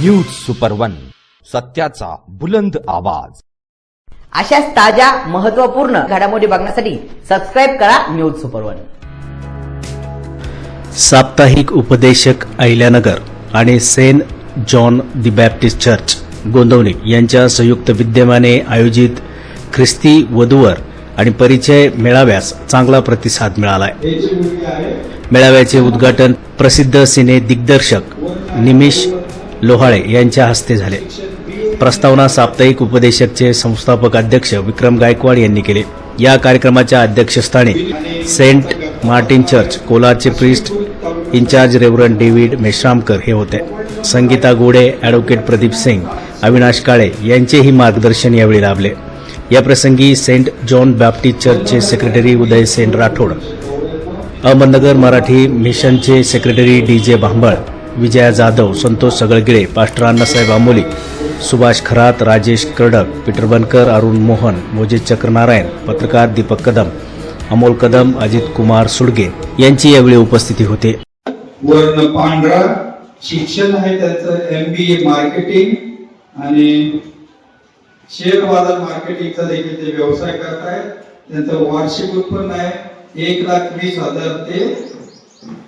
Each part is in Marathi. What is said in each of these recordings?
न्यूज सुपर वन सत्याचा बुलंद आवाज. अशाच ताज्या महत्त्वपूर्ण घडामोडी बघण्यासाठी सबस्क्राईब करा न्यूज सुपर वन साप्ताहिक उपदेशक अहिल्यानगर आणि saint John the Baptist church Gondavane यांच्या संयुक्त विद्यमाने आयोजित ख्रिस्ती वधूवर आणि परिचय मेळाव्यास चांगला प्रतिसाद मिळालाय. मेळाव्याचे उद्घाटन प्रसिद्ध सिने दिग्दर्शक निमिष लोहाळे यांच्या हस्ते झाले. प्रस्तावना साप्ताहिक उपदेशकचे संस्थापक अध्यक्ष विक्रम गायकवाड यांनी केले. या कार्यक्रमाच्या अध्यक्षस्थानी saint Martin church कोलारचे priest in charge reverend David Meshramkar हे होते. संगीता गोडे ॲडव्होकेट प्रदीप सिंग अविनाश काळे यांचेही मार्गदर्शन यावेळी लाभले. याप्रसंगी सेंट जॉन बॅप्टिस्ट चर्चचे सेक्रेटरी उदय सेन राठोड अहमदनगर मराठी मिशनचे secretary D J Bhambal Vijaya Jadhav Santosh Sagalgire pastor Annasaheb Amoli Subhash Kharat Rajesh Kardak Peter Bankar Arun Mohan Mojit Chakranarayan पत्रकार दीपक कदम अमोल कदम अजित कुमार सुडगे यांची यावेळी उपस्थिती होते. वर्ण पांढरा शिक्षण आहे त्याचं एम बी ए मार्केटिंग आणि शेअर बाजार मार्केटिंगचा देखील ते व्यवसाय करत करतायत. त्यांचं वार्षिक उत्पन्न आहे एक लाख वीस हजार ते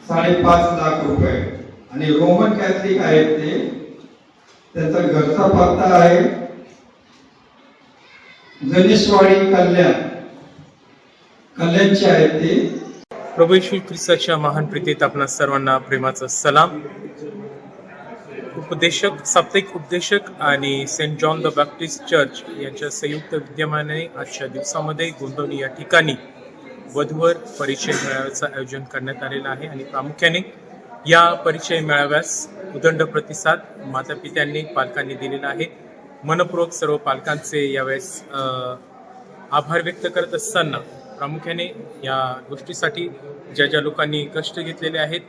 साडेपाच लाख रुपये. आणि रोमन कॅथलिक आहेत ते. त्यांचा घरचा पत्ता आहे. गणेशवाडी कल्याण. कल्याणचे आहेत ते. प्रभू श्री ख्रिस्ताच्या महान प्रीतीत आपणा सर्वांना प्रेमाचा सलाम. उपदेशक साप्ताहिक उपदेशक आणि saint John the Baptist church यांच्या संयुक्त विद्यमाने आजच्या दिवसामध्ये गोंदवली या ठिकाणी वधूवर परिचय मेळाव्याचं आयोजन करण्यात आलेलं आहे आणि प्रामुख्याने या परिचय मेळाव्यास उदंड प्रतिसाद माता पित्यांनी पालकांनी दिलेला आहे. मनपूर्वक सर्व पालकांचे यावेळेस आभार व्यक्त करत असताना प्रामुख्याने या गोष्टीसाठी ज्या ज्या लोकांनी कष्ट घेतलेले आहेत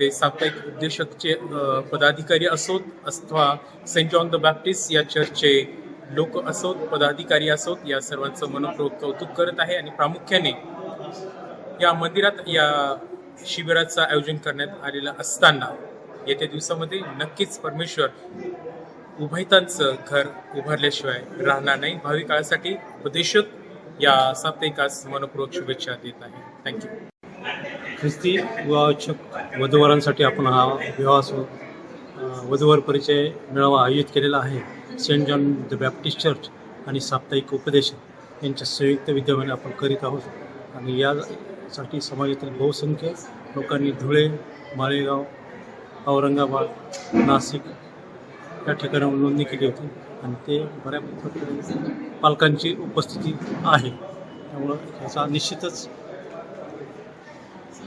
ते साप्ताहिक उद्देशकचे पदाधिकारी असोत अथवा सेंट जॉन द बॅप्टिस्ट या चर्चचे लोक असोत पदाधिकारी असोत या सर्वांचं मनपूर्वक कौतुक करत आहे. आणि प्रामुख्याने या मंदिरात या शिबिराचं आयोजन करण्यात आलेलं असताना येत्या दिवसामध्ये नक्कीच परमेश्वर उभयतांचं घर उभारल्याशिवाय राहणार नाही. भावी काळासाठी उपदेशक या साप्ताहिकास मनपूर्वक शुभेच्छा देत आहे. थँक्यू ख्रिस्ती विवाहोत्सुक वधूवरांसाठी आपण हा विवाह सो वधूवर परिचय मेळावा आयोजित केलेला आहे. Saint John the Baptist church आणि साप्ताहिक उपदेशक यांच्या संयुक्त विद्यमाने आपण करीत आहोत. आणि या साठी समाजातील बहुसंख्य लोकांनी धुळे माळेगाव औरंगाबाद नाशिक या ठिकाणाहून नोंदणी केली होती. आणि ते बऱ्यापैकी पालकांची उपस्थिती आहे. त्यामुळं याचा निश्चितच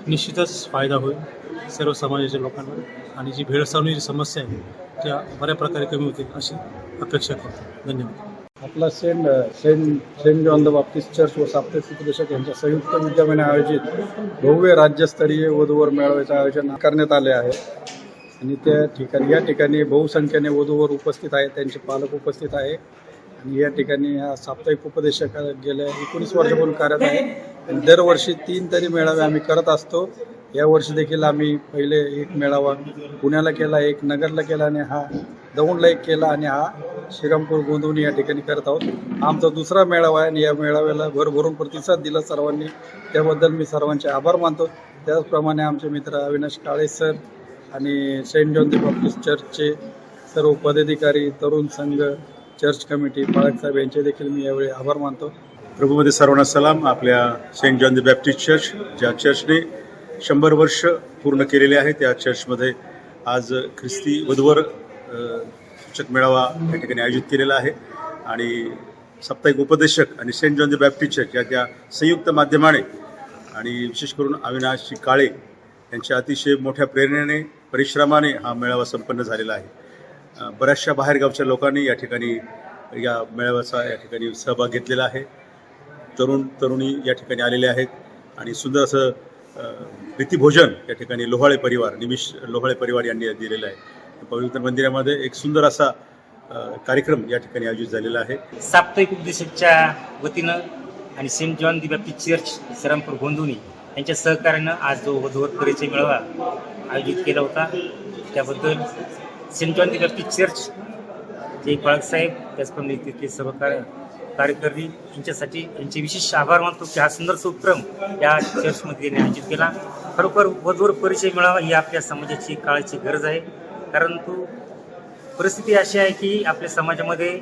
निश्चितच फायदा होईल सर्व समाजाच्या लोकांना. आणि जी भेडसावण्याची समस्या आहे त्या बऱ्या प्रकारे कमी होतील अशी अपेक्षा करतो. धन्यवाद. आपला saint saint saint John the Baptist church व साप्ताहिक उपदेशक यांच्या संयुक्त विद्यमाने आयोजित भव्य राज्यस्तरीय वधूवर मेळाव्याचे आयोजन करण्यात आले आहे. आणि त्या ठिकाणी या ठिकाणी बहुसंख्येने वधूवर उपस्थित आहेत त्यांचे पालक उपस्थित आहे. आणि या ठिकाणी हा साप्ताहिक उपदेशक गेल्या एकोणीस वर्षापासून कार्यरत आहे. आणि दरवर्षी तीन तरी मेळावे आम्ही करत असतो. यावर्षी देखील आम्ही पहिले एक मेळावा पुण्याला केला एक नगरला केला आणि हा दौंडला एक केला आणि हा श्रीरामपूर गोंदवणी या ठिकाणी करत आहोत. आमचा दुसरा मेळावा आहे आणि या मेळाव्याला भरभरून प्रतिसाद दिला सर्वांनी. त्याबद्दल मी सर्वांचे आभार मानतो. त्याचप्रमाणे आमचे मित्र अविनाश काळे सर आणि सेंट जॉन दी बाप्टिस्ट चर्चचे सर्व पदाधिकारी तरुण संघ चर्च कमिटी बाळकसाहेब यांचे देखील मी यावेळी आभार मानतो. प्रभूमध्ये सर्वांना सलाम. आपल्या saint John the Baptist church ज्या चर्चने शंभर वर्ष पूर्ण केलेले आहे त्या चर्चमध्ये आज ख्रिस्ती वधूवर शिक्षक मेळावा या ठिकाणी आयोजित केलेला आहे. आणि साप्ताहिक उपदेशक आणि Saint John the Baptist Church या त्या संयुक्त माध्यमाने आणि विशेष करून अविनाशजी काळे यांच्या अतिशय मोठ्या प्रेरणेने परिश्रमाने हा मेळावा संपन्न झालेला आहे. बऱ्याचशा बाहेरगावच्या लोकांनी या ठिकाणी या मेळाव्याचा या ठिकाणी सहभाग घेतलेला आहे. तरुण तरुणी या ठिकाणी आलेले आहेत आणि सुंदर असं प्रीतिभोजन या ठिकाणी लोहाळे परिवार निमिष लोहाळे परिवार यांनी दिलेलं आहे. पवित्र मंदिरामध्ये एक सुंदर असा कार्यक्रम या ठिकाणी आयोजित झालेला आहे. साप्ताहिक उपदेशकच्या वतीनं आणि Saint John the Baptist Church Shrirampur Gondwani यांच्या सहकार्यानं आज जो वधूवर परिचय मेळावा आयोजित केला होता त्याबद्दल Saint John the Baptist Church जे बाळासाहेब त्याचप्रमाणे तिथले सर्व कार्य कार्यकर्ते यांच्यासाठी यांचे विशेष आभार मानतो की हा सुंदरसा उपक्रम या चर्चमध्ये त्यांनी आयोजित केला. खरोखर वधूवर परिचय मिळावा ही आपल्या समाजाची काळाची गरज आहे. परंतु परिस्थिती अशी आहे की आपल्या समाजामध्ये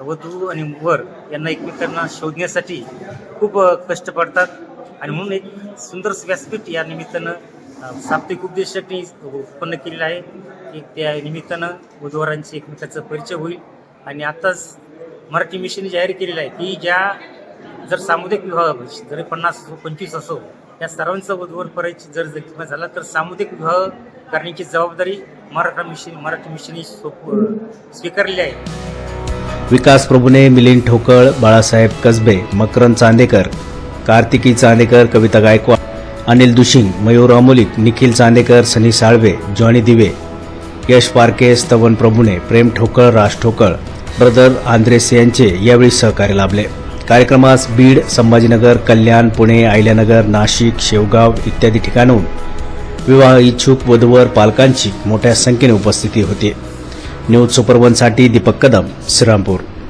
वधू आणि वर यांना एकमेकांना शोधण्यासाठी खूप कष्ट पडतात. आणि म्हणून एक सुंदर व्यासपीठ या निमित्तानं साप्तिक साप्ताहिक उत्पन्न केलेलं आहे की त्या निमित्तानं वधूवरांची एकमेकाचा परिचय होईल. आणि आताच मराठी मिशनने जाहीर केलेलं आहे की ज्या जर सामुदायिक विवाह जरी पन्नास असो पंचवीस असो या सर्वांचा वधूवर परिचय जर जखमा झाला तर सामुदायिक विवाह करण्याची जबाबदारी मराठा मिशन मराठी मिशन स्वीकारले आहे. विकास प्रभूने मिलिंद ठोकळ बाळासाहेब कसबे मकरंद चांदेकर कार्तिकी चांदेकर कविता गायकवाड अनिल दुशिंग मयूर अमोलिक निखिल चांदेकर सनी साळवे जॉनी दिवे यश पारके स्तवन प्रभूने प्रेम ठोकळ राज ठोकळ ब्रदर आंद्रेस यांचे यावेळी सहकार्य लाभले. कार्यक्रमास बीड संभाजीनगर कल्याण पुणे आयल्यानगर नाशिक शेवगाव इत्यादी ठिकाणहून विवाह इच्छुक वधूवर पालकांची मोठ्या संख्येने उपस्थिती होती. न्यूज सुपरवनसाठी दीपक कदम श्रीरामपूर.